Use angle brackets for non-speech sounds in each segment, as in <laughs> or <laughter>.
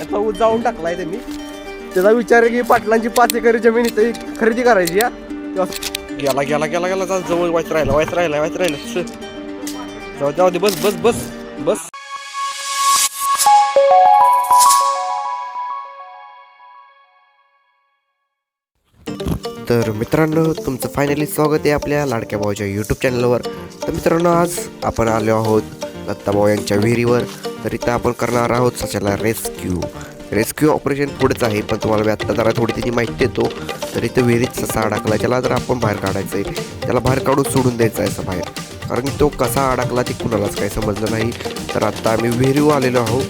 आता ऊस जाऊन टाकलाय त्यांनी. त्याचा विचार आहे की पाटलांची पाच एकर जमीन इथे खरेदी करायची या गेला गेला गेला गेला जा जवळ वाईट राहिला वाईट राहिला वाईट राहिला. जाऊ जाऊ दे बस बस बस बस. तर मित्रांनो तुमचं फायनली स्वागत आहे आपल्या लाडक्या भाऊच्या यूट्यूब चॅनलवर तर मित्रांनो आज आपण आलो आहोत दत्ताभाऊ यांच्या विहिरीवर. तर इथं आपण करणार आहोत सशाला रेस्क्यू रेस्क्यू ऑपरेशन पुढेच आहे पण तुम्हाला मी आत्ता जरा थोडी त्याची माहिती देतो. तर इथं विहिरीत ससा अडकला त्याला जर आपण बाहेर काढायचं आहे त्याला बाहेर काढून सोडून द्यायचं आहे असं बाहेर. कारण की तो कसा अडकला ते कुणालाच काही समजलं नाही. तर आत्ता आम्ही विहिरीवर आलेलो आहोत.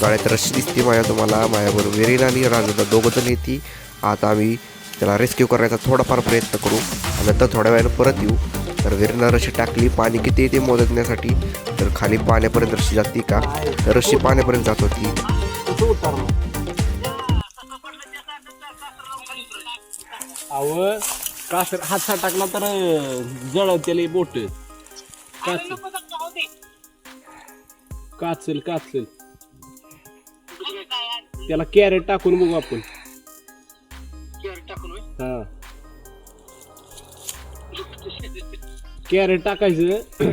काळ्यात रशी दिसते माझ्या तुम्हाला माझ्याबरोबर विहिरीला आणि राजूला दोघं जण येते. आता आम्ही त्याला रेस्क्यू करण्याचा थोडाफार प्रयत्न करू. आणि नंतर थोड्या वेळानं परत येऊ. तर विहिरीनं रशी टाकली पाणी किती येते मोदकण्यासाठी तर खाली पाण्यापर्यंत रशी जाते का? तर रशी पाण्यापर्यंत जात होती. कसं उतार मग? अव कासर टाकला तर जळवतेले बोट. काच काचल काचल. त्याला कॅरेट टाकून बघू आपण. कॅरेट टाकायचं.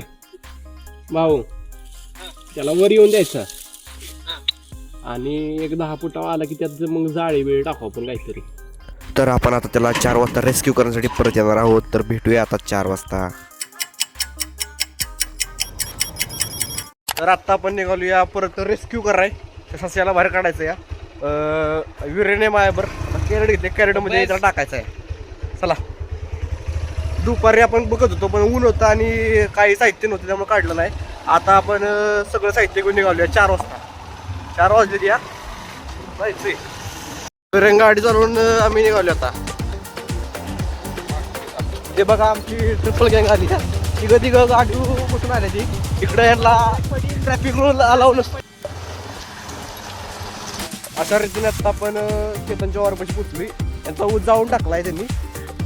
भाऊ त्याला वर येऊन द्यायचा. आणि एक दहा फुटा आला की त्यात मग जाळी वेळ टाकू आपण काहीतरी. तर आपण आता त्याला चार वाजता रेस्क्यू करण्यासाठी परत येणार आहोत. तर भेटूया आता चार वाजता. तर आत्ता आपण निघालूया परत रेस्क्यू कराय त्या सस्याला बाहेर काढायचं या. विरेने मायाबर कॅरेट घेतले. कॅरेटमध्ये त्याला टाकायचं आहे. चला. दुपारी आपण बघत होतो पण ऊन होतं आणि काही साहित्य नव्हतं त्यामुळे काढलं नाही. आता आपण सगळं साहित्य घेऊन निघालूया चार वाजता. चार वाजले या? जायचंय. रंग गाडी चालवून आम्ही निघालो आता. ते बघा आमची ट्रिपल गँग आली. तिघं तिघं गाडी कुठून आली ती. इकडे यांना ट्रॅफिक रूल अलाव नसतो अशा रीतीने आता आपण अं, चेतनच्या वारपाशी पोचली यांचा ऊस जाऊन टाकलाय त्यांनी.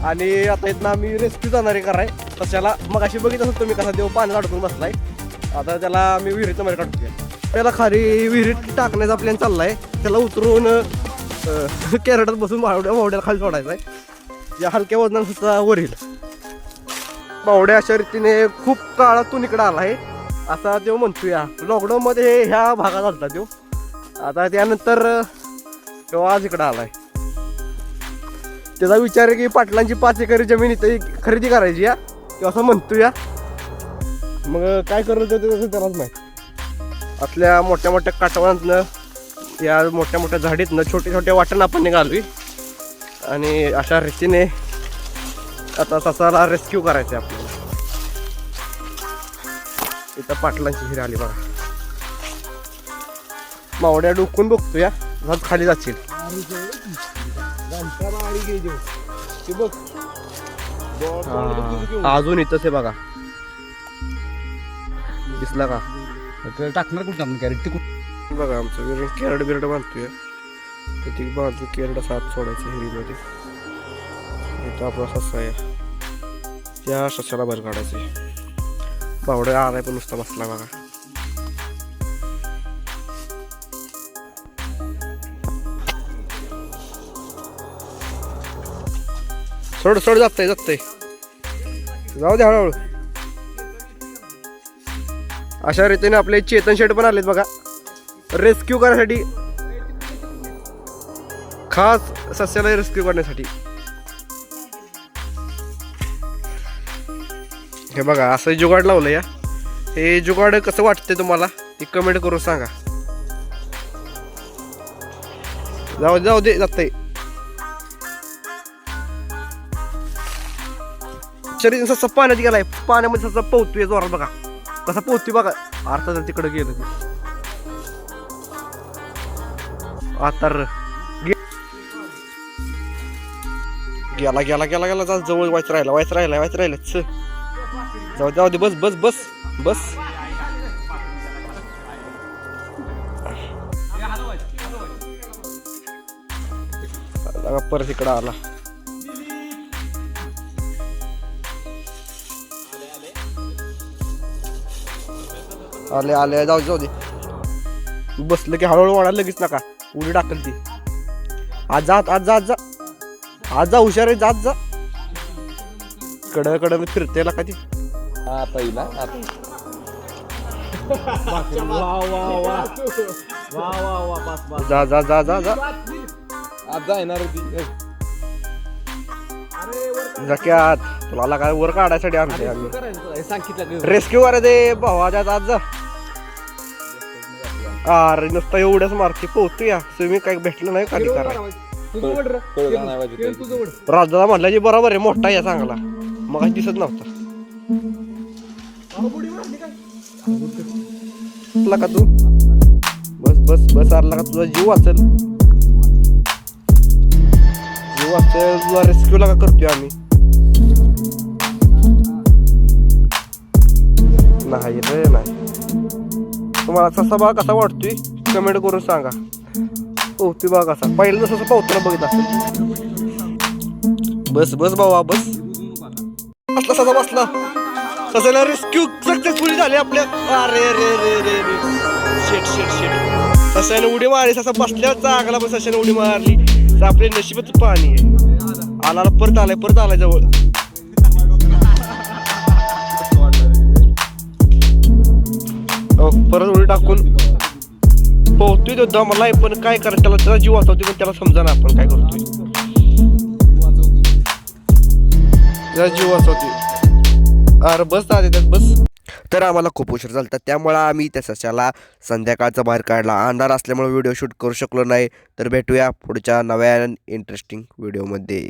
आणि आता इथनं आम्ही रेस्क्यू जाणार आहे कराय. तशाला मग अशी बघित असतो तुम्ही कसा देव पाण्यात अडकून बसलाय. आता त्याला आम्ही विहिरीत मध्ये काढतोय. त्याला खाली विहिरीत टाकण्याचा प्लॅन चाललाय. त्याला उतरून <laughs> कॅरेटात बसून मावड्या मावड्याला खाली सोडायचा आहे या हलक्या वजनानं सुद्धा वर बावड्या अशा रीतीने खूप काळातून इकडं आला आहे असा देव म्हणतो या लॉकडाऊनमध्ये ह्या भागात आलता देव. आता त्यानंतर तेव्हा आज इकडं आहे त्याचा विचार आहे की पाटलांची पाच एकर जमीन इथे खरेदी करायची या किंवा असं म्हणतो या मग काय करत ते तसं त्यालाच माहीत. आपल्या मोठ्या मोठ्या काटवांतनं या मोठ्या मोठ्या झाडीतनं छोट्या छोट्या वाटण आपण निघालवी आणि अशा रीतीने आता ससाला रेस्क्यू करायचं आहे आपल्याला. इथं पाटलांची हिर आली बघा. मावड्या डोकून बघतो या खाली जातील. हा, अजून इथंच आहे बघा. दिसला का? टाकणार कुठं आपण कॅरेट ते कुठं बघा आमचं विरण केरड बिरड बांधतोय. तर ती बांधून केरड सात सोडायचं हिरीमध्ये. इथं आपला सस्सा आहे. त्या सस्याला बाहेर काढायचे बावड्या आलाय पण नुसता बसला बघा. सोड सोड जातंय जातंय. जाऊ दे हळूहळू. अशा रीतीने आपले चेतन शेट पण आलेत बघा. रेस्क्यू करण्यासाठी. खास सस्याला रेस्क्यू करण्यासाठी. हे बघा असं जुगाड लावलं या हे जुगाड कसं वाटतंय तुम्हाला ते कमेंट करून सांगा. जाऊ जाऊ दे जातंय. शरीर ससा पाण्यात गेलाय पाण्यामध्ये ससा पोहतोय जोरात बघा. कसा पोहतोय बघा. अर्थात तिकडे गेलं आता र- गेला गेला गेला गेला जा जवळ वायच राहिला वायच राहिला वायच राहिला. च. जाऊ जाऊ दे बस बस बस बस. परत इकडं आला. आले आले जाऊ जाऊ दे. बसलं की हळूहळू वाढायला लगेच नका. उडी टाकल ती. आज जा आज जा आज जा. आज जा हुशार आहे जात जा. कड कडन फिरते का ती. हा पहिला. जा जा जा जा जा. आता येणार होती जक्यात. तुला काय वर काढायसाठी आणते आम्ही. सांगितलं रेस्क्यू करा दे भावाच्या आज जा. अरे नुसतं एवढंच मारते. पोहतो या तुम्ही काही भेटलं नाही खाली करा राजदादा म्हटलं जी बरोबर आहे मोठा या चांगला. मग दिसत नव्हता. का? तू? बस बस बस आरला का तुझा जीव वाचल. जीव वाचल तुला रेस्क्यू का करतोय आम्ही? नाही रे नाही. तुम्हाला तसा बघा कसा वाटतोय? कमेंट करून सांगा. पोहतोय बघा कसा पहिलं जसं पोहताना बघित असेल. बस बस बाबा बस. बसला सजा बसला. ससाला रेस्क्यू सक्सेसफुल झाले आपल्या. अरे रे रे रे रे. शेट शेट शेट सशाने उडी मारली. ससा बसल्या चांगला पण सशाने उडी मारली. आपले नशिबच पाणी आहे. आला. परत आलाय परत आलाय जवळ. परत उडी टाकून पोहतोय तो दमलाय पण काय करायचं? त्याला त्याला जीव वाचवतोय पण त्याला समजा ना आपण काय करतोय? त्याला जीव वाचवतोय. अरे बस ना त्यात बस. तर आम्हाला खूप उशीर झाला होता त्यामुळं आम्ही त्या सशाला संध्याकाळचा बाहेर काढला. अंधार असल्यामुळे व्हिडिओ शूट करू शकलो नाही तर भेटूया पुढच्या नव्या इंटरेस्टिंग व्हिडिओमध्ये